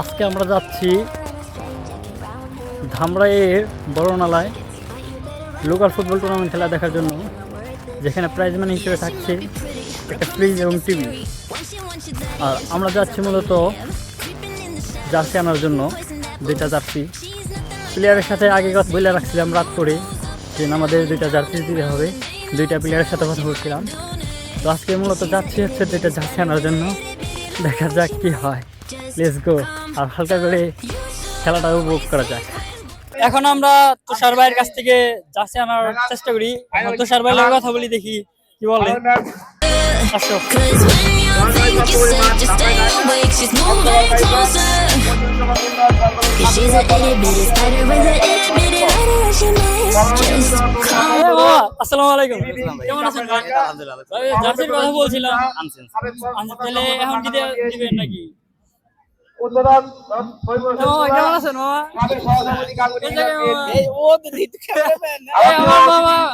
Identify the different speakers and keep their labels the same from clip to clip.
Speaker 1: আজকে আমরা যাচ্ছি ধামরাইয়ের বড়নালায় লোকাল ফুটবল টুর্নামেন্ট খেলা দেখার জন্য, যেখানে প্রাইজ মানি হিসেবে থাকছে একটা ফ্রিজ এবং টিভি আর আমরা যাচ্ছি মূলত জার্সি আনার জন্য, দুইটা জার্সি। প্লেয়ারের সাথে আগে কথা বলে রাখছিলাম রাত করে, যে আমাদের দুইটা জার্সি দিতে হবে। দুইটা প্লেয়ারের সাথে কথা বলছিলাম। তো আজকে মূলত যাচ্ছি হচ্ছে দুইটা জার্সি আনার জন্য। দেখা যাক কি হয়। লেটস গো আর হালকা করে খেলাটা উপভোগ করা যাক এখন আমরা তুষার ভাইয়ের কাছ থেকে জার্সি আনার চেষ্টা করি এখন তুষার ভাইয়ের কথা বলি দেখি কি বলে আসো আসসালামু আলাইকুম কেমন আছেন ভাই ভাই, জার্সির কথা বলছিলাম তাহলে এখন কি দিবেন নাকি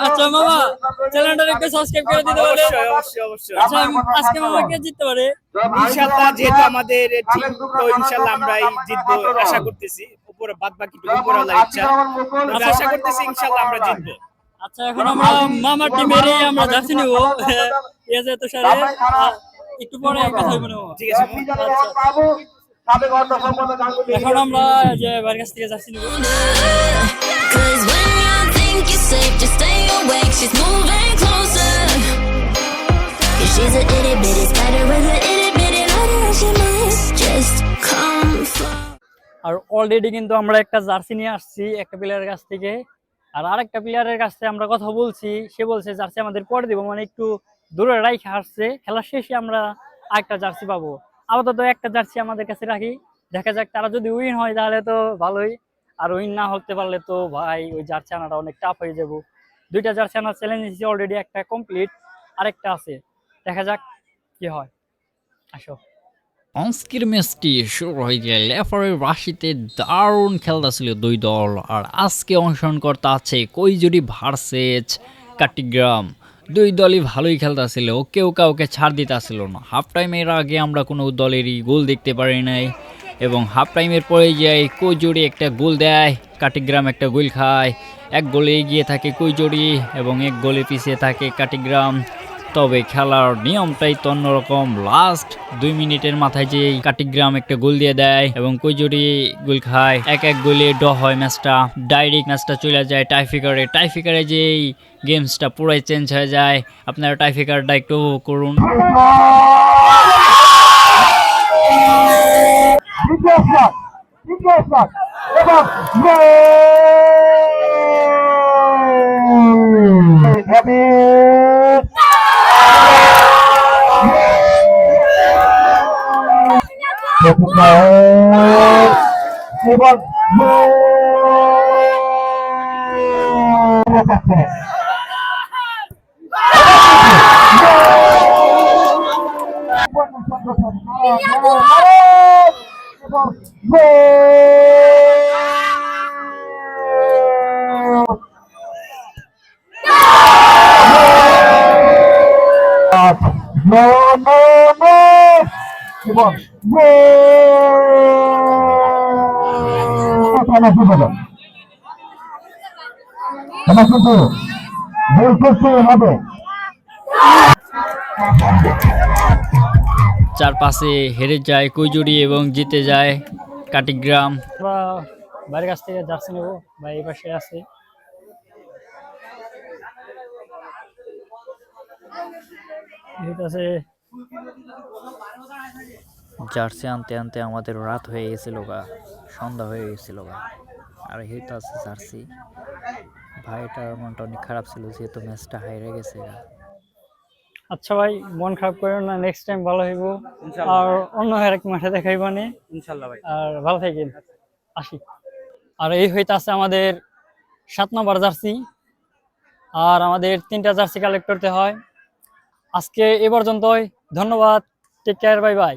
Speaker 1: আচ্ছা মামা চ্যানেলটা একটু সাবস্ক্রাইব করে দিতে পারে। আচ্ছা আজকে মামা জিততে পারে?
Speaker 2: ইনশাল্লাহ যেহেতু আমাদের টিম তো ইনশাল্লাহ আমরাই জিতবো আশা করতেছি। উপরে বাদ বাকি উপরে ইচ্ছা। আশা করতেছি ইনশাল্লাহ আমরা জিতবো।
Speaker 1: আচ্ছা এখন আমরা মামার টিমেরই আমরা জার্সি নেব। একটু পরে কথা হবে না
Speaker 2: ঠিক আছে
Speaker 1: আর অলরেডি কিন্তু আমরা একটা জার্সি নিয়ে আসছি একটা প্লেয়ারের কাছ থেকে। আর আরেকটা প্লেয়ারের কাছ থেকে আমরা কথা বলছি সে বলছে জার্সি আমাদের পরে দিব। মানে একটু দূরে রাইখা আসছে খেলা শেষে আমরা আরেকটা জার্সি পাবো। আপাতত একটা জার্সি আমাদের কাছে রাখি। দেখা যাক, তারা যদি উইন হয় তাহলে তো ভালোই। আর উইন না হতে পারলে তো ভাই, ওই জার্সি আনাটা অনেক টাফ হয়ে যাব। দুইটা জার্সি আনার চ্যালেঞ্জ হিসেবে অলরেডি একটা কমপ্লিট আরেকটা আছে। দেখা যাক কি হয়। আসো।
Speaker 3: আজকের ম্যাচটি শুরু হয়ে গেল। লেফারের রাশিতে দারুণ খেলতে ছিল দুই দল। আর আজকে অংশগ্রহণ করতে আছে কৈজুরি ভার্সেস কাটিগ্রাম। দুই দলই ভালোই খেলতেছিল কেউ কাউকে ছাড় দিতেছিল না। হাফ টাইমের আগে আমরা কোনো দলেরই গোল দেখতে পারি নাই এবং হাফ টাইমের পরে যাই কৈজুরি একটা গোল দেয়, কাটিগ্রাম একটা গোল খায়। এক গোলে এগিয়ে থাকে কৈজুরি এবং এক গোলে পিছিয়ে থাকে কাটিগ্রাম। তবে খেলার নিয়মটাই তো অন্যরকম। লাস্ট দুই মিনিটের মাথায় যে কাটিগ্রাম একটা গোল দিয়ে দেয় এবং কৈজুরি গোল খায়। এক এক গোলে ড হয় ম্যাচটা। ডাইরেক্ট ম্যাচটা চলে যায় টাইফিকারে। টাইফিকারে যে গেমসটা পুরাই চেঞ্জ হয়ে যায়। আপনারা টাইফিকারটা একটু এবার No, no, no. করুন চার পাশে হেরে যায় কৈজুরি এবং জিতে যায় কাটিগ্রাম।
Speaker 1: বাইরের কাছ থেকে জার্সি নেব, ভাই এই পাশে আছে। আছে
Speaker 3: জার্সি আনতে আনতে আমাদের রাত হয়ে গেছিল গা সন্ধ্যা হয়ে গেছিল গা। আর এই তো আছে জার্সি। ভাইটার মনটা অনেক খারাপ ছিল যেহেতু ম্যাচটা হাইরে গেছে গা।
Speaker 1: আচ্ছা ভাই মন খারাপ করেন না নেক্সট টাইম ভালো হইব। আর অন্য আরেক মাঠে দেখাইব নে।
Speaker 2: ইনশাল্লাহ ভাই।
Speaker 1: আর ভালো থাকেন। আসি। আর এই হইতে আছে আমাদের সাত নম্বর জার্সি। আর আমাদের তিনটা জার্সি কালেক্ট করতে হয়। আজকে এ পর্যন্তই। ধন্যবাদ। Take care bye bye